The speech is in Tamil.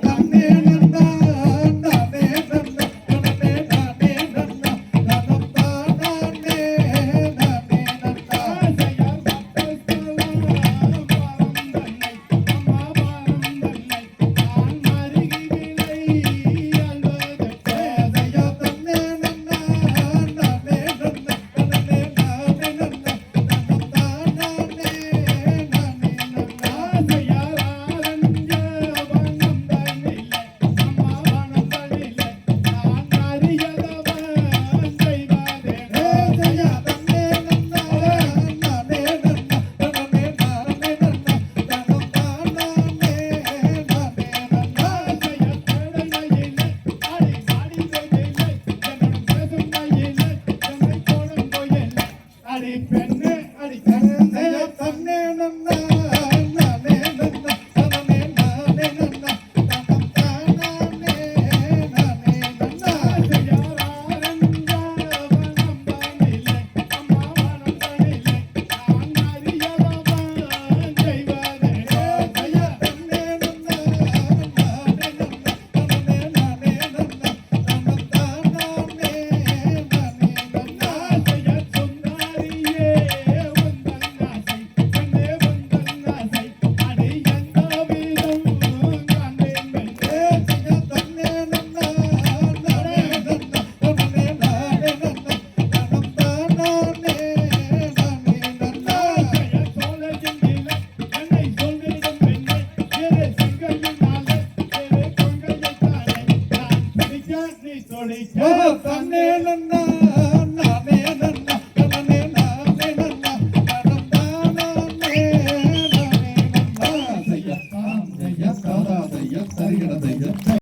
Tá também mesmo. பெண்ணே அடி கண்ணே ஏதையா தன்னே நன்னா. ತನ್ನೇಲನ್ನ